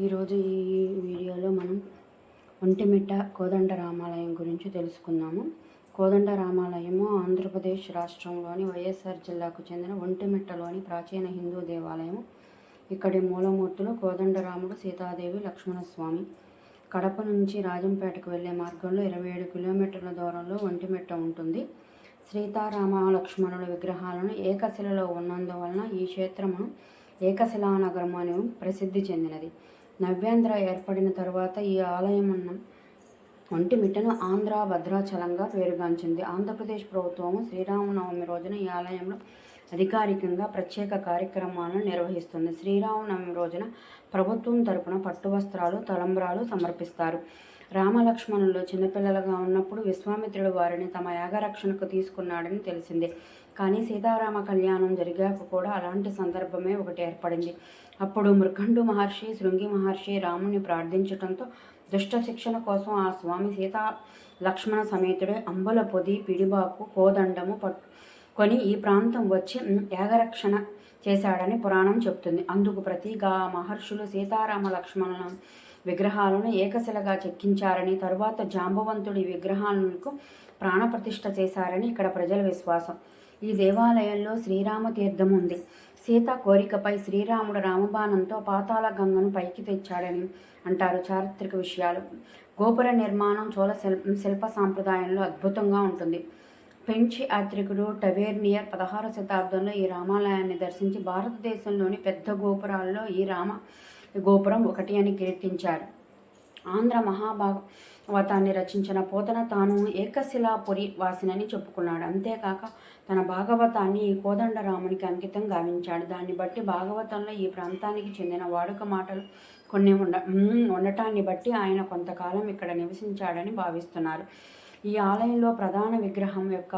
ఈరోజు ఈ వీడియోలో మనం ఒంటిమిట్ట కోదండ రామాలయం గురించి తెలుసుకుందాము. కోదండ రామాలయము ఆంధ్రప్రదేశ్ రాష్ట్రంలోని వైఎస్ఆర్ జిల్లాకు చెందిన ఒంటిమిట్టలోని ప్రాచీన హిందూ దేవాలయం ఇక్కడి మూలమూర్తులు కోదండరాముడు సీతాదేవి లక్ష్మణస్వామి. కడప నుంచి రాజంపేటకు వెళ్ళే మార్గంలో ఇరవై ఏడు కిలోమీటర్ల దూరంలో ఒంటిమిట్ట ఉంటుంది. సీతారామ లక్ష్మణుల విగ్రహాలను ఏకశిలలో ఉన్నందువలన ఈ క్షేత్రము ఏకశిలానగరం అని ప్రసిద్ధి చెందినది. నవ్యాంధ్ర ఏర్పడిన తరువాత ఈ ఆలయం వంటి ఒంటిమిట్టను ఆంధ్ర భద్రాచలంగా పేరుగాంచింది. ఆంధ్రప్రదేశ్ ప్రభుత్వము శ్రీరామనవమి రోజున ఈ ఆలయంలో అధికారికంగా ప్రత్యేక కార్యక్రమాలను నిర్వహిస్తుంది. శ్రీరామనవమి రోజున ప్రభుత్వం తరపున పట్టు వస్త్రాలు తలంబ్రాలు సమర్పిస్తారు. రామలక్ష్మణులు చిన్నపిల్లలుగా ఉన్నప్పుడు విశ్వామిత్రుడు వారిని తమ యాగరక్షణకు తీసుకున్నాడని తెలిసింది. కానీ సీతారామ కళ్యాణం జరిగాక కూడా అలాంటి సందర్భమే ఒకటి ఏర్పడింది. అప్పుడు మృఖండు మహర్షి శృంగి మహర్షి రాముని ప్రార్థించటంతో దుష్ట శిక్షణ కోసం ఆ స్వామి సీతా లక్ష్మణ సమేతుడే అంబల పొది పిడిబాకు కోదండము పట్టు కొని ఈ ప్రాంతం వచ్చి యాగరక్షణ చేశాడని పురాణం చెబుతుంది అందుకు ప్రతిగా మహర్షులు సీతారామ లక్ష్మణుల విగ్రహాలను ఏకశిలగా చెక్కించారని తరువాత జాంబవంతుడి విగ్రహాలకు ప్రాణప్రతిష్ఠ చేశారని ఇక్కడ ప్రజల విశ్వాసం. ఈ దేవాలయంలో శ్రీరామ తీర్థం ఉంది. సీత కోరికపై శ్రీరాముడు రామబాణంతో పాతాళ గంగను పైకి తెచ్చాడని అంటారు చారిత్రక విషయాలు. గోపుర నిర్మాణం చోళ శిల్ శిల్ప సాంప్రదాయంలో అద్భుతంగా ఉంటుంది. ఫ్రెంచ్ యాత్రికుడు టవేర్నియర్ పదహారు శతాబ్దంలో ఈ రామాలయాన్ని దర్శించి భారతదేశంలోని పెద్ద గోపురాల్లో ఈ రామ గోపురం ఒకటి అని కీర్తించారు. ఆంధ్ర మహాభాగవతాన్ని రచించిన పోతన తాను ఏకశిలాపురి వాసినని చెప్పుకున్నాడు. అంతేకాక తన భాగవతాన్ని ఈ కోదండరామునికి అంకితం గావించాడు. దాన్ని బట్టి భాగవతంలో ఈ ప్రాంతానికి చెందిన వాడుక మాటలు కొన్ని ఉండ ఉండటాన్ని బట్టి ఆయన కొంతకాలం ఇక్కడ నివసించాడని భావిస్తున్నారు. ఈ ఆలయంలో ప్రధాన విగ్రహం యొక్క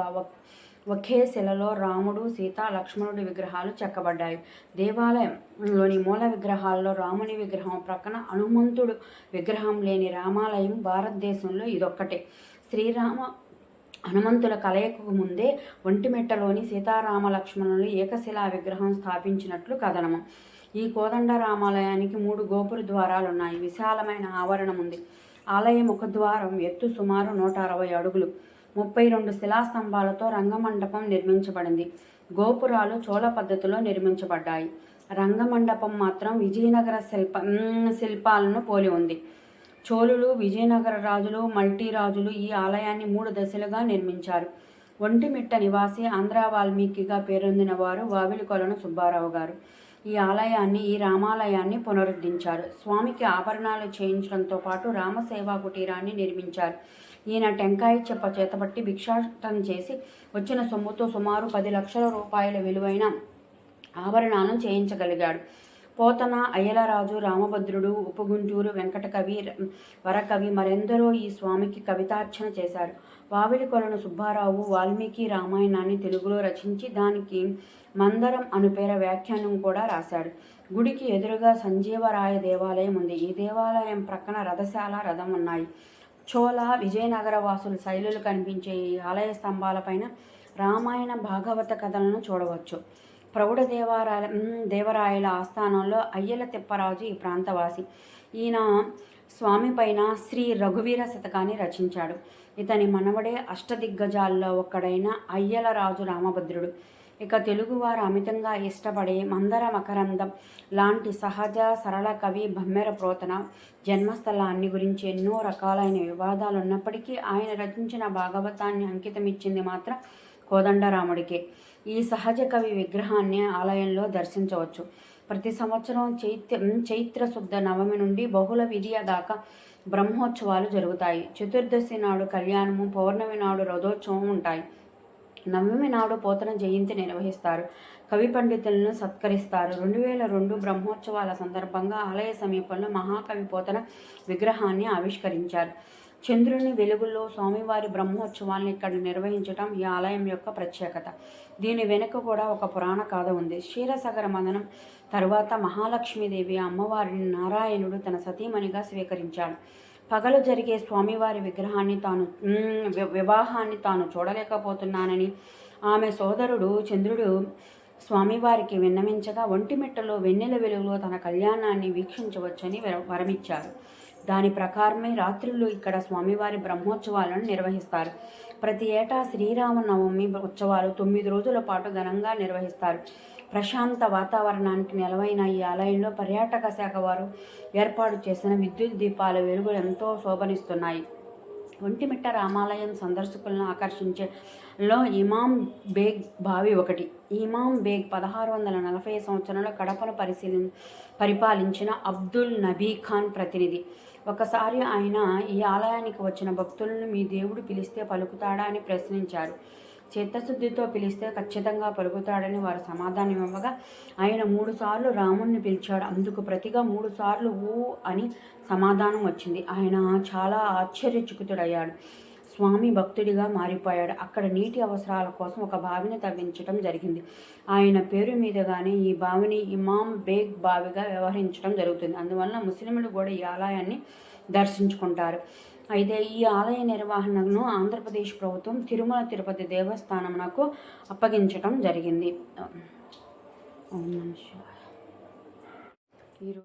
ఒకే శిలలో రాముడు సీత లక్ష్మణుడి విగ్రహాలు చెక్కబడ్డాయి. దేవాలయంలోని మూల విగ్రహాల్లో రాముని విగ్రహం ప్రక్కన హనుమంతుడు విగ్రహం లేని రామాలయం భారతదేశంలో ఇదొక్కటే. శ్రీరామ హనుమంతుల కలయికకు ముందే ఒంటిమెట్టలోని సీతారామ లక్ష్మణులు ఏకశిలా విగ్రహం స్థాపించినట్లు కథనము. ఈ కోదండ రామాలయానికి మూడు గోపుర ద్వారాలు ఉన్నాయి విశాలమైన ఆవరణం ఉంది ఆలయ ముఖద్వారం ఎత్తు సుమారు నూట అరవై అడుగులు. ముప్పై రెండు శిలాస్తంభాలతో రంగమండపం నిర్మించబడింది. గోపురాలు చోళ పద్ధతిలో నిర్మించబడ్డాయి. రంగమండపం మాత్రం విజయనగర శిల్ప శిల్పాలను పోలి ఉంది. చోళులు విజయనగర రాజులు మల్టీ రాజులు ఈ ఆలయాన్ని మూడు దశలుగా నిర్మించారు. ఒంటిమిట్ట నివాసి ఆంధ్ర వాల్మీకిగా పేరొందిన వారు వావిలికొలను సుబ్బారావు గారు. ఈ ఆలయాన్ని ఈ రామాలయాన్ని పునరుద్ధరించారు. స్వామికి ఆభరణాలు చేయించడంతో పాటు రామసేవా కుటీరాన్ని నిర్మించారు. ఈయన టెంకాయ చెప్ప చేతబట్టి భిక్షాటన చేసి వచ్చిన సొమ్ముతో సుమారు పది లక్షల రూపాయల విలువైన ఆభరణాలను చేయించగలిగాడు. పోతన అయ్యలరాజు రామభద్రుడు ఉప్పుగుంటూరు వెంకటకవి వరకవి మరెందరో ఈ స్వామికి కవితార్చన చేశారు. వావిలి కొలను సుబ్బారావు వాల్మీకి రామాయణాన్ని తెలుగులో రచించి దానికి మందరం అను పేర వ్యాఖ్యానం కూడా రాశాడు. గుడికి ఎదురుగా సంజీవరాయ దేవాలయం ఉంది. ఈ దేవాలయం ప్రక్కన రథశాల రథం ఉన్నాయి. చోళ విజయనగర వాసుల శైలులు కనిపించే ఈ ఆలయ స్తంభాలపైన రామాయణ భాగవత కథలను చూడవచ్చు. ప్రౌఢ దేవారాయ దేవరాయల ఆస్థానంలో అయ్యల తిప్పరాజు ఈ ప్రాంతవాసి. ఈయన స్వామి పైన శ్రీ రఘువీర శతకాన్ని రచించాడు. ఇతని మనవడే అష్టదిగ్గజాల్లో ఒక్కడైన అయ్యల రాజు రామభద్రుడు. ఇక తెలుగువారు అమితంగా ఇష్టపడే మందర మకరందం లాంటి సహజ సరళ కవి బమ్మెర ప్రోతన జన్మస్థలాన్ని గురించి ఎన్నో రకాలైన వివాదాలు ఉన్నప్పటికీ ఆయన రచించిన భాగవతాన్ని అంకితమిచ్చింది మాత్రం కోదండరాముడికే. ఈ సహజ కవి విగ్రహాన్ని ఆలయంలో దర్శించవచ్చు. ప్రతి సంవత్సరం చైత్ర చైత్ర శుద్ధ నవమి నుండి బహుళ విధియ దాకా బ్రహ్మోత్సవాలు జరుగుతాయి. చతుర్దశి నాడు కళ్యాణము పౌర్ణమి నాడు రథోత్సవం ఉంటాయి. నవమి నాడు పోతన జయంతి నిర్వహిస్తారు. కవి పండితులను సత్కరిస్తారు. రెండు వేల రెండు బ్రహ్మోత్సవాల సందర్భంగా ఆలయ సమీపంలో మహాకవి పోతన విగ్రహాన్ని ఆవిష్కరించారు. చంద్రుని వెలుగుల్లో స్వామివారి బ్రహ్మోత్సవాలను ఇక్కడ నిర్వహించటం ఈ ఆలయం యొక్క ప్రత్యేకత. దీని వెనుక కూడా ఒక పురాణ కథ ఉంది. క్షీరసాగర మదనం తర్వాత మహాలక్ష్మీదేవి అమ్మవారిని నారాయణుడు తన సతీమణిగా స్వీకరించాడు. పగలు జరిగే స్వామివారి విగ్రహాన్ని తాను వివాహాన్ని తాను చూడలేకపోతున్నానని ఆమె సోదరుడు చంద్రుడు స్వామివారికి విన్నవించగా ఒంటిమిట్టలో వెన్నెల వెలుగులో తన కళ్యాణాన్ని వీక్షించవచ్చని వర- వరమిచ్చారు. దాని ప్రకారమే రాత్రులు ఇక్కడ స్వామివారి బ్రహ్మోత్సవాలను నిర్వహిస్తారు. ప్రతి ఏటా శ్రీరామనవమి ఉత్సవాలు తొమ్మిది రోజుల పాటు ఘనంగా నిర్వహిస్తారు. ప్రశాంత వాతావరణానికి నెలవైన ఈ ఆలయంలో పర్యాటక శాఖ వారు ఏర్పాటు చేసిన విద్యుత్ దీపాల వెలుగులు ఎంతో శోభనిస్తున్నాయి. ఒంటిమిట్ట రామాలయం సందర్శకులను ఆకర్షించే లో ఇమాం బేగ్ బావి ఒకటి. ఇమాం బేగ్ పదహారు వందల నలభై సంవత్సరంలో కడపను పరిశీలి పరిపాలించిన అబ్దుల్ నబీ ఖాన్ ప్రతినిధి. ఒకసారి ఆయన ఈ ఆలయానికి వచ్చిన భక్తులను మీ దేవుడు పిలిస్తే పలుకుతాడా అని ప్రశ్నించారు చిత్తశుద్ధితో పిలిస్తే ఖచ్చితంగా పలుకుతాడని వారు సమాధానం ఇవ్వగా ఆయన మూడుసార్లు రాముణ్ణి పిలిచాడు. అందుకు ప్రతిగా మూడుసార్లు ఊ అని సమాధానం వచ్చింది. ఆయన చాలా ఆశ్చర్యచకితుడయ్యాడు. స్వామి భక్తుడిగా మారిపోయాడు. అక్కడ నీటి అవసరాల కోసం ఒక బావిని తవ్వించడం జరిగింది. ఆయన పేరు మీదగానే ఈ బావిని ఇమాం బేగ్ బావిగా వ్యవహరించడం జరుగుతుంది. అందువలన ముస్లింలు కూడా ఈ ఆలయాన్ని దర్శించుకుంటారు. అయితే ఈ ఆలయ నిర్వహణను ఆంధ్రప్రదేశ్ ప్రభుత్వం తిరుమల తిరుపతి దేవస్థానమునకు అప్పగించడం జరిగింది. ఈరోజు